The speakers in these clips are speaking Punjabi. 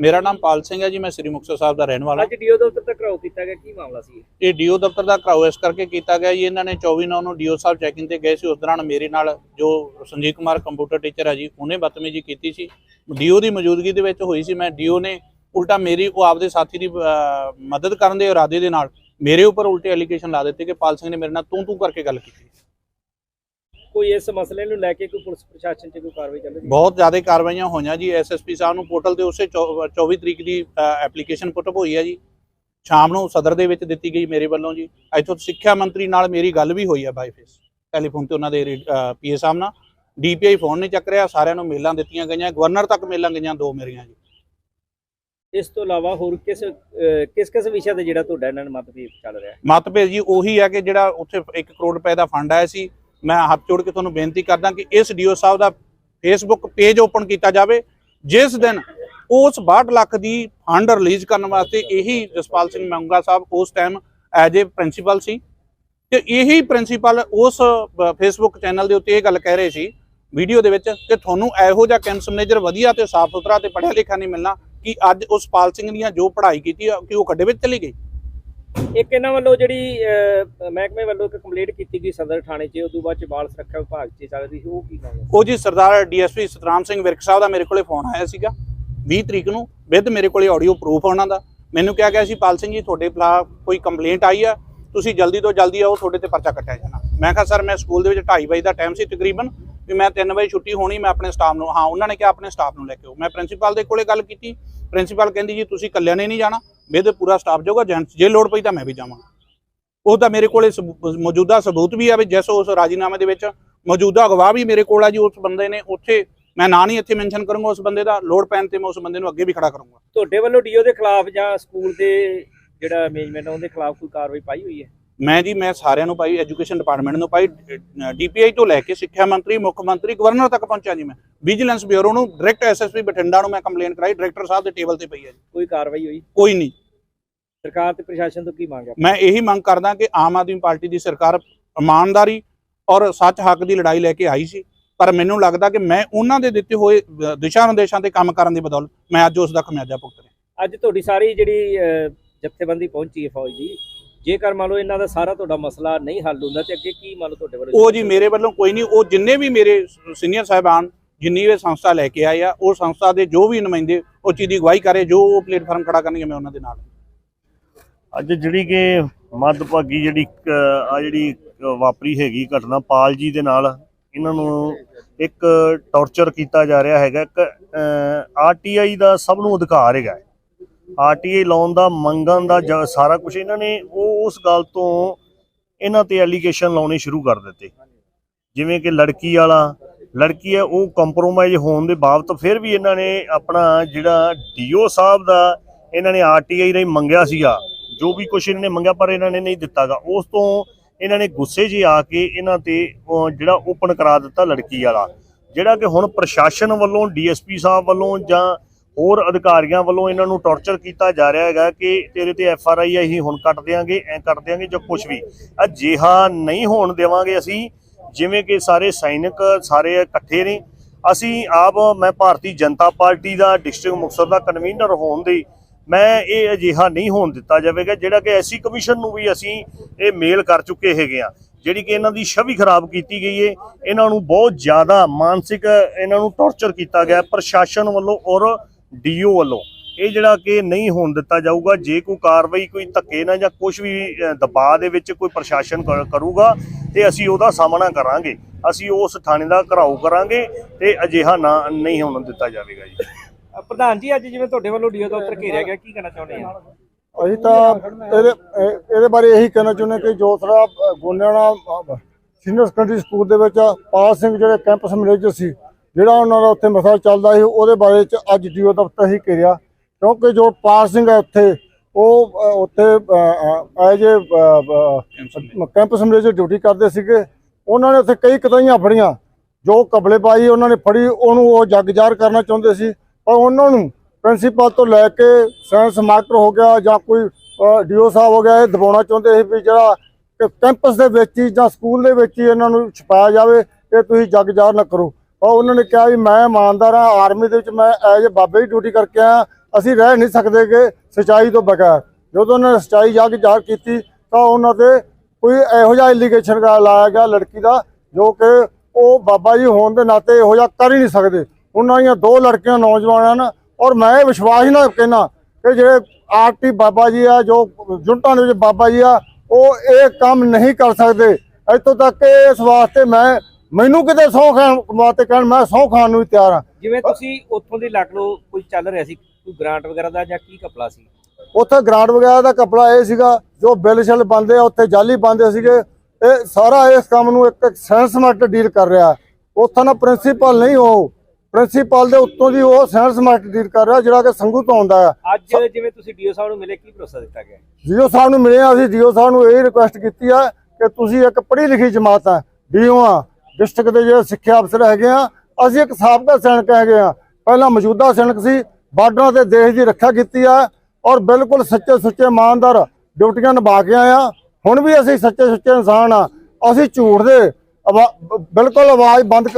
ਮੇਰਾ ਨਾਮ ਪਾਲ ਸਿੰਘ ਹੈ ਜੀ ਮੈਂ ਸ੍ਰੀ ਮੁਕਤਸਰ ਸਾਹਿਬ ਦਾ ਰਹਿਣ ਵਾਲਾ ਅੱਜ ਡੀਓ ਦਫ਼ਤਰ ਤੱਕ ਘਰਾਓ ਕੀਤਾ ਗਿਆ ਕੀ ਮਾਮਲਾ ਸੀ ਇਹ? ਡੀਓ ਦਫ਼ਤਰ ਦਾ ਘਰਾਓ ਇਸ ਕਰਕੇ ਕੀਤਾ ਗਿਆ ਜੀ ਇਹਨਾਂ ਨੇ 24 ਨੌ ਨੂੰ ਡੀਓ ਸਾਹਿਬ ਚੈਕਿੰਗ ਤੇ ਗਏ ਸੀ। ਉਸ ਦੌਰਾਨ ਮੇਰੇ ਨਾਲ ਜੋ ਸੰਜੀਵ ਕੁਮਾਰ ਕੰਪਿਊਟਰ ਟੀਚਰ ਹੈ ਜੀ ਉਹਨੇ ਬਦਤਮੀਜ਼ੀ ਕੀਤੀ ਸੀ। ਡੀਓ ਦੀ ਮੌਜੂਦਗੀ ਦੇ ਵਿੱਚ ਹੋਈ ਸੀ ਮੈਂ ਡੀਓ ਨੇ ਉਲਟਾ ਮੇਰੀ ਉਹ ਆਪਦੇ ਸਾਥੀ ਦੀ ਮਦਦ ਕਰਨ ਦੇ ਇਰਾਦੇ ਦੇ ਨਾਲ ਮੇਰੇ ਉੱਪਰ ਉਲਟੇ ਐਲੀਗੇਸ਼ਨ ਲਾ ਦਿੱਤੇ ਕਿ ਪਾਲ ਸਿੰਘ ਨੇ ਮੇਰੇ ਨਾਲ ਤੂੰ ਤੂੰ ਕਰਕੇ ਗੱਲ ਕੀਤੀ। ਕੋਈ ਇਸ ਮਸਲੇ ਨੂੰ ਲੈ ਕੇ ਕੋਈ ਪੁਲਿਸ ਪ੍ਰਸ਼ਾਸਨ 'ਚ ਕੋਈ ਕਾਰਵਾਈ ਚੱਲ ਰਹੀ? ਬਹੁਤ ਜ਼ਿਆਦਾ ਕਾਰਵਾਈਆਂ ਹੋਈਆਂ ਜੀ। ਐਸਐਸਪੀ ਸਾਹਿਬ ਨੂੰ ਪੋਰਟਲ ਤੇ ਉਸੇ 24 ਤਰੀਕ ਦੀ ਐਪਲੀਕੇਸ਼ਨ ਪੁੱਟ ਹੋਈ ਹੈ ਜੀ। ਸ਼ਾਮ ਨੂੰ ਸਦਰ ਦੇ ਵਿੱਚ ਦਿੱਤੀ ਗਈ ਮੇਰੇ ਵੱਲੋਂ ਜੀ। ਇੱਥੋਂ ਸਿੱਖਿਆ ਮੰਤਰੀ ਨਾਲ ਮੇਰੀ ਗੱਲ ਵੀ ਹੋਈ ਹੈ ਬਾਈ ਫੇਸ ਟੈਲੀਫੋਨ ਤੇ ਉਹਨਾਂ ਦੇ ਪੀਏ ਸਾਹਿਬ ਨਾਲ। ਡੀਪੀਆਈ ਫੋਨ ਨਹੀਂ ਚੱਕ ਰਿਹਾ ਸਾਰਿਆਂ ਨੂੰ ਮੇਲਾਂ ਦਿੱਤੀਆਂ ਗਈਆਂ। ਗਵਰਨਰ ਤੱਕ ਮੇਲਾਂ ਗਈਆਂ ਦੋ ਮੇਰੀਆਂ ਜੀ। ਇਸ ਤੋਂ ਇਲਾਵਾ ਹੋਰ ਕਿਸ ਕਿਸ ਕਿਸ ਵਿਸ਼ੇ ਤੇ ਜਿਹੜਾ ਤੁਹਾਡਾ ਇਹਨਾਂ ਨਾਲ ਮਤਭੇਦ ਚੱਲ ਰਿਹਾ? ਮਤਭੇਦ ਜੀ ਉਹੀ ਹੈ ਕਿ ਜਿਹੜਾ ਉੱਥੇ 1 ਕਰੋੜ ਰੁਪਏ ਦਾ ਫੰਡ ਆਇਆ ਸੀ। ਮੈਂ ਹੱਥ ਜੋੜ ਕੇ ਤੁਹਾਨੂੰ ਬੇਨਤੀ ਕਰਦਾ ਕਿ ਇਸ ਡੀਓ ਸਾਹਿਬ ਦਾ ਫੇਸਬੁੱਕ ਪੇਜ ਓਪਨ ਕੀਤਾ ਜਾਵੇ, ਜਿਸ ਦਿਨ ਉਸ 62 ਲੱਖ ਦੀ ਫੰਡ ਰਿਲੀਜ਼ ਕਰਨ ਵਾਸਤੇ ਇਹੀ ਜਸਪਾਲ ਸਿੰਘ ਮੰਗਾ ਸਾਹਿਬ ਉਸ ਟਾਈਮ ਐਜ ਏ ਪ੍ਰਿੰਸੀਪਲ ਸੀ। ਤੇ ਇਹੀ ਪ੍ਰਿੰਸੀਪਲ ਉਸ ਫੇਸਬੁੱਕ ਚੈਨਲ ਦੇ ਉੱਤੇ ਇਹ ਗੱਲ ਕਹਿ ਰਹੇ ਸੀ ਵੀਡੀਓ ਦੇ ਵਿੱਚ, ਕਿ ਤੁਹਾਨੂੰ ਇਹੋ ਜਿਹਾ ਕੈਂਪਸ ਮੈਨੇਜਰ ਵਧੀਆ ਤੇ ਸਾਫ਼ ਸੁਥਰਾ ਤੇ ਪੜ੍ਹਿਆ ਲਿਖਿਆ ਨਹੀਂ ਮਿਲਣਾ ਕਿ ਅੱਜ ਉਸ ਪਾਲ ਸਿੰਘ ਦੀਆਂ ਜੋ ਪੜ੍ਹਾਈ ਕੀਤੀ ਕਿ ਉਹ ਖੱਡੇ ਵਿੱਚ ਚਲੀ ਗਈ। ਇੱਕ ਇਹਨਾਂ ਵੱਲੋਂ ਜਿਹੜੀ ਅਹ, ਮਹਿਕਮੇ ਵੱਲੋਂ ਇੱਕ ਕੰਪਲੇਂਟ ਕੀਤੀ ਗਈ ਸਦਰ ਥਾਣੇ 'ਚ ਉਦੋਂ ਬਾਅਦ ਚ ਬਾਲ ਸੁਰੱਖਿਆ ਵਿਭਾਗ 'ਚ ਚੱਲ ਸੀ ਉਹ ਕੀ ਮਾਮਲਾ ਉਹ ਜੀ ਸਰਦਾਰ ਡੀਐਸਪੀ ਸਤਰਾਮ ਸਿੰਘ ਵਿਰਕ ਸਾਹਿਬ ਦਾ ਮੇਰੇ ਕੋਲੇ ਫੋਨ ਆਇਆ ਸੀਗਾ 20 ਤਰੀਕ ਨੂੰ ਵਿਦ ਮੇਰੇ ਕੋਲੇ ਆਡੀਓ ਪ੍ਰੂਫ ਉਹਨਾਂ ਦਾ। ਮੈਨੂੰ ਕਿਹਾ ਗਿਆ ਸੀ ਪਾਲ ਸਿੰਘ ਜੀ ਤੁਹਾਡੇ ਖਿਲਾਫ ਕੋਈ ਕੰਪਲੇਂਟ ਆਈ ਆ ਤੁਸੀਂ ਜਲਦੀ ਤੋਂ ਜਲਦੀ ਆਓ ਤੁਹਾਡੇ ਤੇ ਪਰਚਾ ਕੱਟਿਆ ਜਾਣਾ। ਮੈਂ ਕਿਹਾ ਸਰ ਮੈਂ ਸਕੂਲ ਦੇ ਵਿੱਚ 2:30 ਵਜੇ ਦਾ ਟਾਈਮ ਸੀ ਤਕਰੀਬਨ ਵੀ ਮੈਂ 3 ਵਜੇ ਛੁੱਟੀ ਹੋਣੀ ਮੈਂ ਆਪਣੇ ਸਟਾਫ ਨੂੰ ਹਾਂ ਉਹਨਾਂ ਨੇ ਕਿਹਾ ਆਪਣੇ ਸਟਾਫ ਨੂੰ ਲੈ ਕੇ ਆਓ। ਮੈਂ ਪ੍ਰਿੰਸੀਪਲ ਦੇ ਕੋਲੇ ਗੱਲ ਕੀਤੀ ਪ੍ਰਿੰਸੀਪਲ ਕਹਿੰਦੀ ਜੀ ਤੁਸੀਂ ਇਕੱਲਿਆਂ ਨੇ ਨਹੀਂ ਜਾਣਾ ਮੇਰੇ ਪੂਰਾ ਸਟਾਫ ਜਾਊਗਾ ਜੈਂਟਸ ਜੇ ਲੋੜ ਪਈ ਤਾਂ ਮੈਂ ਵੀ ਜਾਵਾਂਗਾ ਉਹ ਤਾਂ ਮੇਰੇ ਕੋਲੇ ਮੌਜੂਦਾ ਸਬੂਤ ਵੀ ਆ ਵੀ ਜਿਸ ਉਸ ਰਾਜੀਨਾਮੇ ਦੇ ਵਿੱਚ ਮੌਜੂਦਾ ਗਵਾਹ ਵੀ ਮੇਰੇ ਕੋਲ ਆ ਜੀ ਉਸ ਬੰਦੇ ਨੇ ਉੱਥੇ ਮੈਂ ਨਾਂ ਨਹੀਂ ਇੱਥੇ ਮੈਂਸ਼ਨ ਕਰੂੰਗਾ ਉਸ ਬੰਦੇ ਦਾ ਲੋੜ ਪੈਣ ਤੇ ਮੈਂ ਉਸ ਬੰਦੇ ਨੂੰ ਅੱਗੇ ਵੀ ਖੜਾ ਕਰੂੰਗਾ। ਤੁਹਾਡੇ ਵੱਲੋਂ ਡੀਓ ਦੇ ਖਿਲਾਫ ਜਾਂ ਸਕੂਲ ਦੇ ਜਿਹੜਾ ਮੈਨੇਜਮੈਂਟ ਉਹਦੇ ਖਿਲਾਫ ਕੋਈ ਕਾਰਵਾਈ ਪਾਈ ਹੋਈ ਹੈ? ਮੈਂ ਜੀ ਮੈਂ ਸਾਰਿਆਂ ਨੂੰ ਪਾਈ ਐਜੂਕੇਸ਼ਨ ਡਿਪਾਰਟਮੈਂਟ ਨੂੰ ਪਾਈ ਡੀਪੀਆਈ ਤੋਂ ਲੈ ਕੇ ਸਿੱਖਿਆ ਮੰਤਰੀ ਮੁੱਖ ਮੰਤਰੀ ਗਵਰਨਰ ਤੱਕ ਪਹੁੰਚਿਆ ਜੀ ਮੈਂ। ਵਿਜੀਲੈਂਸ ਬਿਊਰੋ ਨੂੰ ਡਾਇਰੈਕਟ ਐਸਐਸਪੀ ਬਠਿੰਡਾ ਨੂੰ ਮੈਂ ਕੰਪਲੇਂਟ ਕਰਾਈ ਡਾਇਰੈਕਟਰ ਸਾਹਿਬ ਦੇ ਟੇਬਲ ਤੇ ਪਈ ਹੈ ਜੀ। ਕੋਈ ਕਾਰਵਾਈ ਹੋਈ? ਕੋਈ ਨਹੀਂ। ਸਰਕਾਰ ਤੇ ਪ੍ਰਸ਼ਾਸਨ ਤੋਂ ਕੀ ਮੰਗਿਆ ਮੈਂ ਇਹੀ ਮੰਗ ਕਰਦਾ ਕਿ ਆਮ ਆਦਮੀ ਪਾਰਟੀ ਦੀ ਸਰਕਾਰ ਇਮਾਨਦਾਰੀ ਔਰ ਸੱਚ ਹੱਕ ਦੀ ਲੜਾਈ ਲੈ ਕੇ ਆਈ ਸੀ ਪਰ ਮੈਨੂੰ ਲੱਗਦਾ ਕਿ ਮੈਂ ਉਹਨਾਂ ਦੇ ਦਿੱਤੇ ਹੋਏ ਦਿਸ਼ਾ ਨਿਰਦੇਸ਼ਾਂ ਤੇ ਕੰਮ ਕਰਨ ਦੀ ਬਦੌਲਤ ਮੈਂ ਅੱਜ ਉਸ ਦਾ ਖਮਿਆਜਾ ਭੁਗਤ ਰਿਹਾ। ਅੱਜ ਤੁਹਾਡੀ ਸਾਰੀ ਜਿਹੜੀ ਜਥੇਬੰਦੀ ਪਹੁੰਚੀ ਹੈ ਫੌਜ ਦੀ ਜੇਕਰ ਮੰਨ ਲਓ ਇਹਨਾਂ ਦਾ ਸਾਰਾ ਤੁਹਾਡਾ ਮਸਲਾ ਨਹੀਂ ਹੱਲ ਹੁੰਦਾ ਤੇ ਅੱਗੇ ਕੀ ਮੰਨ ਲਓ ਤੁਹਾਡੇ ਵੱਲੋਂ ਉਹ ਜੀ ਮੇਰੇ ਵੱਲੋਂ ਕੋਈ ਨਹੀਂ ਉਹ ਜਿੰਨੇ ਵੀ ਮੇਰੇ ਸੀਨੀਅਰ ਸਾਹਿਬਾਨ ਜਿੰਨੀ ਵੀ ਸੰਸਥਾ ਲੈ ਕੇ ਆਏ ਆ ਉਹ ਸੰਸਥਾ ਦੇ ਜੋ ਵੀ ਨੁਮਾਇੰਦੇ ਉਹ ਚੀਜ਼ ਦੀ ਅਗਵਾਈ ਕਰੇ ਜੋ ਉਹ ਪਲੇਟਫਾਰਮ ਖੜਾ ਕਰਨਗੇ ਮੈਂ ਉਹਨਾਂ ਦੇ ਨਾਲ। ਅੱਜ ਜਿਹੜੀ ਕਿ ਮੱਦਭਾਗੀ ਜਿਹੜੀ ਆ ਜਿਹੜੀ ਵਾਪਰੀ ਹੈਗੀ ਘਟਨਾ ਪਾਲ ਜੀ ਦੇ ਨਾਲ, ਇਹਨਾਂ ਨੂੰ ਇੱਕ ਟੌਰਚਰ ਕੀਤਾ ਜਾ ਰਿਹਾ ਹੈਗਾ। ਇੱਕ ਆਰਟੀਆਈ ਦਾ ਸਭ ਨੂੰ ਅਧਿਕਾਰ ਹੈਗਾ। ਆਰਟੀਆਈ ਲਾਉਣ ਦਾ ਮੰਗਣ ਦਾ, ਜ- ਸਾਰਾ ਕੁਝ ਇਹਨਾਂ ਨੇ, ਉਹ ਉਸ ਗੱਲ ਤੋਂ ਇਹਨਾਂ ਤੇ ਐਲੀਗੇਸ਼ਨ ਲਾਉਣੇ ਸ਼ੁਰੂ ਕਰ ਦਿੱਤੇ। ਜਿਵੇਂ ਕਿ ਲੜਕੀ ਵਾਲਾ, ਲੜਕੀ ਹੈ, ਉਹ ਕੰਪਰੋਮਾਈਜ਼ ਹੋਣ ਦੇ ਬਾਵਜੂਦ ਫਿਰ ਵੀ ਇਹਨਾਂ ਨੇ ਆਪਣਾ ਜਿਹੜਾ ਡੀਓ ਸਾਹਿਬ ਦਾ ਇਹਨਾਂ ਨੇ ਆਰਟੀਆਈ ਰਾਹੀਂ ਮੰਗਿਆ ਸੀਗਾ ਜੋ ਵੀ ਕੁਝ ਇਹਨਾਂ ਨੇ ਮੰਗਿਆ ਪਰ ਇਹਨਾਂ ਨੇ ਨਹੀਂ ਦਿੱਤਾਗਾ। ਉਸ ਤੋਂ ਇਹਨਾਂ ਨੇ ਗੁੱਸੇ 'ਚ ਆ ਕੇ ਇਹਨਾਂ ਤੇ ਜਿਹੜਾ ਓਪਨ ਕਰਾ ਦਿੱਤਾ ਲੜਕੀ ਵਾਲਾ। ਜਿਹੜਾ ਕਿ ਹੁਣ ਪ੍ਰਸ਼ਾਸਨ ਵੱਲੋਂ, ਡੀਐਸਪੀ ਸਾਹਿਬ ਵੱਲੋਂ ਜਾਂ ਹੋਰ ਅਧਿਕਾਰੀਆਂ ਵੱਲੋਂ ਇਹਨਾਂ ਨੂੰ ਟੌਰਚਰ ਕੀਤਾ ਜਾ ਰਿਹਾ ਹੈਗਾ ਕਿ ਤੇਰੇ ਤੇ ਐਫ ਆਰ ਆਈ ਅਸੀਂ ਹੁਣ ਕੱਟ ਦਿਆਂਗੇ, ਐ ਕੱਟ ਦਿਆਂਗੇ ਜਾਂ ਕੁਝ ਵੀ। ਅਜਿਹਾ ਨਹੀਂ ਹੋਣ ਦੇਵਾਂਗੇ ਅਸੀਂ, ਜਿਵੇਂ ਕਿ ਸਾਰੇ ਸੈਨਿਕ ਸਾਰੇ ਇਕੱਠੇ ਨੇ। ਅਸੀਂ ਆਪ, ਮੈਂ ਭਾਰਤੀ ਜਨਤਾ ਪਾਰਟੀ ਦਾ, ਡਿਸਟ੍ਰਿਕਟ ਮੁਕਤਸਰ ਦਾ ਕਨਵੀਨਰ ਹੋਣ ਦੇ ਮੈਂ ਇਹ ਅਜਿਹਾ ਨਹੀਂ ਹੋਣ ਦਿੱਤਾ ਜਾਵੇਗਾ ਜਿਹੜਾ ਕਿ ਐਸੀ ਕਮਿਸ਼ਨ ਨੂੰ ਵੀ ਅਸੀਂ ਇਹ ਮੇਲ ਕਰ ਚੁੱਕੇ ਹੈਗੇ ਆ ਜਿਹੜੀ ਕਿ ਇਹਨਾਂ ਦੀ ਛਵੀ ਖਰਾਬ ਕੀਤੀ ਗਈ ਏ, ਇਹਨਾਂ ਨੂੰ ਬਹੁਤ ਜ਼ਿਆਦਾ ਮਾਨਸਿਕ, ਇਹਨਾਂ ਨੂੰ ਟੌਰਚਰ ਕੀਤਾ ਗਿਆ ਪ੍ਰਸ਼ਾਸਨ ਵੱਲੋਂ ਔਰ ਡੀਓ ਵੱਲੋਂ। ਇਹ ਜਿਹੜਾ ਕਿ ਨਹੀਂ ਹੋਣ ਦਿੱਤਾ ਜਾਊਗਾ, ਜੇ ਕੋਈ ਕਾਰਵਾਈ, ਕੋਈ ਧੱਕੇ ਨਾਲ ਜਾਂ ਕੁਝ ਵੀ ਦਬਾਅ ਦੇ ਵਿੱਚ ਕੋਈ ਪ੍ਰਸ਼ਾਸਨ ਕਰ- ਕਰੂਗਾ ਤੇ ਅਸੀਂ ਉਹਦਾ ਸਾਹਮਣਾ ਕਰਾਂਗੇ। ਅਸੀਂ ਉਸ ਥਾਣੇ ਦਾ ਘਰਾਓ ਕਰਾਂਗੇ ਤੇ ਅਜਿਹਾ ਨਾ, ਨਹੀਂ ਹੋਣ ਦਿੱਤਾ ਜਾਵੇਗਾ ਜੀ। ਪ੍ਰਧਾਨ ਜੀ ਅੱਜ ਜਿਵੇਂ ਤੁਹਾਡੇ ਵੱਲੋਂ ਡੀਓ ਦਫ਼ਤਰ ਘੇਰਿਆ ਗਿਆ ਕੀ ਕਹਿਣਾ ਚਾਹੁੰਦੇ ਆ? ਅਸੀਂ ਤਾਂ ਇਹਦੇ ਇਹ- ਇਹਦੇ ਬਾਰੇ ਇਹੀ ਕਹਿਣਾ ਚਾਹੁੰਦੇ ਕਿ ਜੋ ਸਾਡਾ ਗੋਨਿਆਣਾ ਸੀਨੀਅਰ ਸੈਕੰਡਰੀ ਸਕੂਲ ਦੇ ਵਿੱਚ ਪਾਲ ਸਿੰਘ ਜਿਹੜੇ ਕੈਂਪਸ ਮੈਨੇਜਰ ਸੀ ਜਿਹੜਾ ਉਹਨਾਂ ਦਾ ਉੱਥੇ ਮਸਲਾ ਚੱਲਦਾ ਸੀ ਉਹਦੇ ਬਾਰੇ ਚ ਅੱਜ ਡੀਓ ਦਫ਼ਤਰ ਹੀ ਘੇਰਿਆ। ਕਿਉਂਕਿ ਜੋ ਪਾਲ ਸਿੰਘ ਹੈ ਉੱਥੇ ਉਹ ਅ, ਉੱਥੇ as a campus manager. Duty ਕਰਦੇ ਸੀਗੇ ਉਹਨਾਂ ਨੇ ਉੱਥੇ ਕਈ ਕਤਾਈਆਂ ਫੜੀਆਂ। ਜੋ ਕਬਲੇਬਾਜ਼ੀ ਉਹਨਾਂ ਨੇ ਫੜੀ ਉਹਨੂੰ ਉਹ ਜੱਗਜਾਰ ਕਰਨਾ ਚਾਹੁੰਦੇ ਸੀ। ਪਰ ਉਹਨਾਂ ਨੂੰ ਪ੍ਰਿੰਸੀਪਲ ਤੋਂ ਲੈ ਕੇ ਸਾਇੰਸ ਮਾਸਟਰ ਹੋ ਗਿਆ ਜਾਂ ਕੋਈ ਡੀਓ ਸਾਹਿਬ ਹੋ ਗਿਆ, ਇਹ ਦਬਾਉਣਾ ਚਾਹੁੰਦੇ ਸੀ ਵੀ ਜਿਹੜਾ ਕੈਂਪਸ ਦੇ ਵਿੱਚ ਹੀ ਜਾਂ ਸਕੂਲ ਦੇ ਵਿੱਚ ਹੀ ਇਹਨਾਂ ਨੂੰ ਛਪਾਇਆ ਜਾਵੇ ਤੇ ਤੁਸੀਂ ਜੱਗ ਜੱਗਜਾਰ ਨਾ ਕਰੋ। ਔਰ ਉਹਨਾਂ ਨੇ ਕਿਹਾ ਵੀ ਮੈਂ ਇਮਾਨਦਾਰ ਹਾਂ, ਆਰਮੀ ਦੇ ਵਿੱਚ ਮੈਂ ਐਜ ਬਾਬੇ ਦੀ ਡਿਊਟੀ ਕਰਕੇ ਆਇਆ, ਅਸੀਂ ਰਹਿ ਨਹੀਂ ਸਕਦੇ ਕਿ ਸਚਾਈ ਤੋਂ ਬਗੈਰ। ਜਦੋਂ ਉਹਨਾਂ ਨੇ ਸਚਾਈ ਜੱਗ ਕੇ ਜ਼ਾਹਰ ਕੀਤੀ, ਤਾਂ ਉਹਨਾਂ ਤੇ ਕੋਈ ਇਹੋ ਜਿਹਾ ਐਲੀਗੇਸ਼ਨ ਲਾਇਆ ਗਿਆ ਲੜਕੀ ਦਾ, ਜੋ ਕਿ ਉਹ ਬਾਬਾ ਜੀ ਹੋਣ ਦੇ ਨਾਤੇ ਇਹੋ ਜਿਹਾ ਕਰ ਹੀ ਨਹੀਂ ਸਕਦੇ। ਉਹਨਾਂ ਦੀਆਂ ਦੋ ਲੜਕੀਆਂ ਨੌਜਵਾਨ ਹਨ ਔਰ ਮੈਂ ਇਹ ਵਿਸ਼ਵਾਸ ਹੀ ਨਾ ਕਹਿਣਾ ਕਿ ਜਿਹੜੇ ਆਰਟੀ ਬਾਬਾ ਜੀ ਆ ਜੋ ਜੁਨਟਾਂ ਦੇ ਵਿੱਚ ਬਾਬਾ ਜੀ ਆ ਉਹ ਇਹ ਕੰਮ ਨਹੀਂ ਕਰ ਸਕਦੇ। ਇੱਥੋਂ ਤੱਕ ਕਿ ਇਸ ਵਾਸਤੇ ਮੈਂ ਮੈਨੂੰ ਕਿਤੇ ਸਹੁੰ ਖਾਣ ਵਾਸਤੇ ਕਹਿਣ ਮੈਂ ਖਾਣ ਨੂੰ ਵੀ ਤਿਆਰ ਹਾਂ। ਜਿਵੇਂ ਤੁਸੀਂ ਉੱਥੋਂ ਦੀ ਲੱਗ ਲਓ ਕੋਈ ਚੱਲ ਰਿਹਾ ਸੀ ਕੋਈ ਗ੍ਰਾਂਟ ਵਗੈਰਾ ਦਾ ਜਾਂ ਕੀ ਕਪਲਾ ਸੀ? ਉੱਥੇ ਗ੍ਰਾਂਟ ਵਗੈਰਾ ਦਾ ਕਪੜਾ ਇਹ ਸੀਗਾ ਜੋ ਬਿੱਲ ਸ਼ਿਲ ਬੰਦੇ ਆ ਉੱਥੇ ਜਾਲੀ ਬੰਦੇ ਸੀਗੇ। ਇਹ ਸਾਰਾ ਇਸ ਕੰਮ ਨੂੰ ਇੱਕ ਸੈਂਸਮੈਟ ਡੀਲ ਕਰ ਰਿਹਾ। ਉੱਥੇ ਨਾ ਪ੍ਰਿੰਸੀਪਲ ਨਹੀਂ ਉਹ। ਪ੍ਰਿੰਸੀਪਲ ਦੇ ਉੱਤੋਂ ਦੀ ਉਹ ਸੈਂਸਮੈਟ ਡੀਲ ਕਰ ਰਿਹਾ ਜਿਹੜਾ ਕਿ ਸੰਗੂ ਤੋਂ ਆਉਂਦਾ ਹੈ। ਅੱਜ ਜਿਵੇਂ ਤੁਸੀਂ ਡੀਓ ਸਾਹਿਬ ਨੂੰ ਮਿਲੇ ਕੀ ਭਰੋਸਾ ਦਿੱਤਾ ਗਿਆ? ਜੀਓ ਸਾਹਿਬ ਨੂੰ ਮਿਲੇ ਅਸੀਂ ਜੀਓ ਸਾਹਿਬ ਨੂੰ ਇਹ ਰਿਕੁਐਸਟ ਕੀਤੀ ਆ ਕਿ ਤੁਸੀਂ ਇੱਕ ਪੜ੍ਹੀ ਲਿਖੀ ਜਮਾਤ ਆ ਡੀਓ ਆ ਡਿਸਟ੍ਰਿਕਟ ਦੇ ਜਿਹੜੇ ਸਿੱਖਿਆ ਅਫਸਰ ਹੈਗੇ ਆ ਅਸੀਂ ਇੱਕ ਸਾਬਕਾ ਸੈਨਿਕ ਹੈਗੇ ਆ। ਪਹਿਲਾਂ ਮੌਜੂਦਾ ਸੈਨਿਕ ਸੀ ਬਾਰਡਰਾਂ ਤੇ ਦੇਸ਼ ਦੀ ਰੱਖਿਆ ਕੀਤੀ ਆ ਔਰ ਬਿਲਕੁਲ ਸੱਚੇ ਸੁੱਚੇ ਇਮਾਨਦਾਰ ਡਿਊਟੀਆਂ ਨਿਭਾ ਕੇ ਆਏ ਆ। ਹੁਣ ਵੀ ਅਸੀਂ ਸੱਚੇ ਸੁੱਚੇ ਇਨਸਾਨ ਆ ਅਸੀਂ ਝੂਠ ਦੇ ਬਿਲਕੁਲ ਆਵਾਜ਼ ਬੰਦ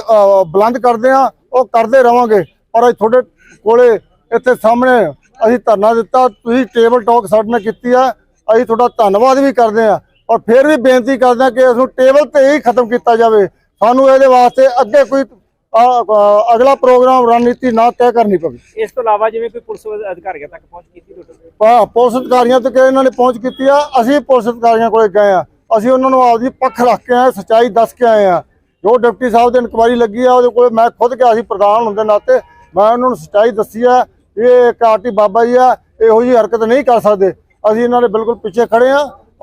ਬੁਲੰਦ ਕਰਦੇ ਆ। ਉਹ ਕਰਦੇ ਰਵਾਂਗੇ। ਔਰ ਅੱਜ ਤੁਹਾਡੇ ਕੋਲੇ ਇੱਥੇ ਸਾਹਮਣੇ ਅਸੀਂ ਧਰਨਾ ਦਿੱਤਾ ਤੁਸੀਂ ਟੇਬਲ ਟਾਕ ਸਾਡੇ ਨਾਲ ਕੀਤੀ ਆ। ਅਸੀਂ ਤੁਹਾਡਾ ਧੰਨਵਾਦ ਵੀ ਕਰਦੇ ਆ। ਔਰ ਫਿਰ ਵੀ ਬੇਨਤੀ ਕਰਦੇ ਆ ਕਿ ਇਸ ਨੂੰ ਟੇਬਲ ਤੇ ਹੀ ਖਤਮ ਕੀਤਾ ਜਾਵੇ। ਸਾਨੂੰ ਇਹਦੇ ਵਾਸਤੇ ਅੱਗੇ ਕੋਈ ਅਗਲਾ ਪ੍ਰੋਗਰਾਮ ਰਣਨੀਤੀ ਨਾ ਤੈਅ ਕਰਨੀ ਪਵੇ। ਇਸ ਤੋਂ ਇਲਾਵਾ ਜਿਵੇਂ ਕੋਈ ਪੁਲਿਸ ਅਧਿਕਾਰੀਆਂ ਤੱਕ ਪਹੁੰਚ ਕੀਤੀ ਤੁਹਾਡੇ ਪੁਲਿਸ ਅਧਿਕਾਰੀਆਂ ਤੱਕ ਇਹਨਾਂ ਨੇ ਪਹੁੰਚ ਕੀਤੀ ਆ। ਅਸੀਂ ਪੁਲਿਸ ਅਧਿਕਾਰੀਆਂ ਕੋਲੇ ਗਏ ਆ। ਅਸੀਂ ਉਹਨਾਂ ਨੂੰ ਆਪਦੀ ਪੱਖ ਰੱਖ ਕੇ ਆਏ ਸੱਚਾਈ ਦੱਸ ਕੇ ਆਏ ਆ। ਜੋ ਡਿਪਟੀ ਸਾਹਿਬ ਦੀ ਇਨਕੁਆਇਰੀ ਲੱਗੀ ਆ, ਉਹਦੇ ਕੋਲ ਮੈਂ ਖੁਦ ਗਿਆ ਸੀ ਪ੍ਰਧਾਨ ਹੁੰਦੇ ਨਾਤੇ। ਮੈਂ ਉਹਨਾਂ ਨੂੰ ਸੱਚਾਈ ਦੱਸੀ ਆ ਇਹ ਕਾਰਟੀ ਬਾਬਾ ਜੀ ਆ, ਇਹੋ ਜਿਹੀ ਹਰਕਤ ਨਹੀਂ ਕਰ ਸਕਦੇ। ਅਸੀਂ ਇਹਨਾਂ ਦੇ ਬਿਲਕੁਲ ਪਿੱਛੇ ਖੜੇ ਆ